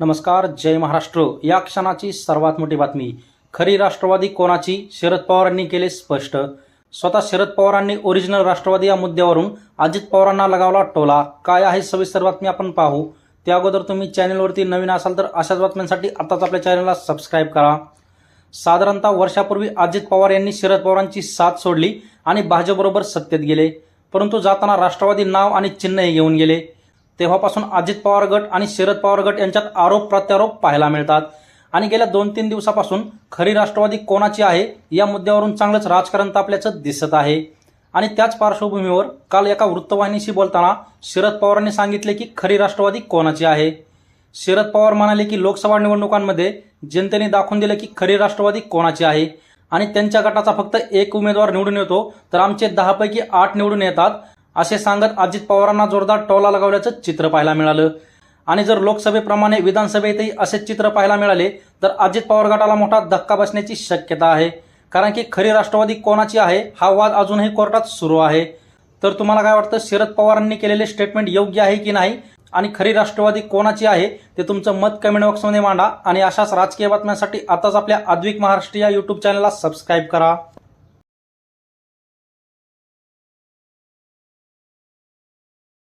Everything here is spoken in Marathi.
नमस्कार जय महाराष्ट्र. या क्षणाची सर्वात मोठी बातमी. खरी राष्ट्रवादी कोणाची? शरद पवारांनी केले स्पष्ट. स्वतः शरद पवारांनी ओरिजिनल राष्ट्रवादी या मुद्द्यावरून अजित पवारांना लगावला टोला. काय आहे सविस्तर बातमी आपण पाहू. त्या अगोदर तुम्ही चॅनलवरती नवीन असाल तर अशाच बातम्यांसाठी आताच आपल्या चॅनलला सबस्क्राईब करा. साधारणतः वर्षापूर्वी अजित पवार यांनी शरद पवारांची साथ सोडली आणि भाजपबरोबर सत्तेत गेले. परंतु जाताना राष्ट्रवादी नाव आणि चिन्हही घेऊन गेले. तेव्हापासून अजित पवार गट आणि शरद पवार गट यांच्यात आरोप प्रत्यारोप पाहायला मिळतात. आणि गेल्या दोन तीन दिवसापासून खरी राष्ट्रवादी कोणाची आहे या मुद्द्यावरून चांगलंच राजकारण तापल्याचं दिसत आहे. आणि त्याच पार्श्वभूमीवर काल एका वृत्तवाहिनीशी बोलताना शरद पवारांनी सांगितले की खरी राष्ट्रवादी कोणाची आहे? शरद पवार म्हणाले की लोकसभा निवडणुकांमध्ये जनतेने दाखवून दिलं की खरी राष्ट्रवादी कोणाची आहे. आणि त्यांच्या गटाचा फक्त एक उमेदवार निवडून येतो तर आमचे दहापैकी आठ निवडून येतात. असे सांगत अजित पवारांना जोरदार टोला लगावल्याचं चित्र पाहायला मिळालं. आणि जर लोकसभेप्रमाणे विधानसभेतही असेच चित्र पाहायला मिळाले तर अजित पवार गटाला मोठा धक्का बसण्याची शक्यता आहे. कारण की खरी राष्ट्रवादी कोणाची आहे हा वाद अजूनही कोर्टात सुरू आहे. तर तुम्हाला काय वाटतं शरद पवारांनी केलेले स्टेटमेंट योग्य आहे की नाही? आणि खरी राष्ट्रवादी कोणाची आहे ते तुमचं मत कमेंट बॉक्समध्ये मांडा. आणि अशाच राजकीय बातम्यांसाठी आताच आपल्या आद्विक महाराष्ट्र या यूट्यूब चॅनलला सबस्क्राईब करा.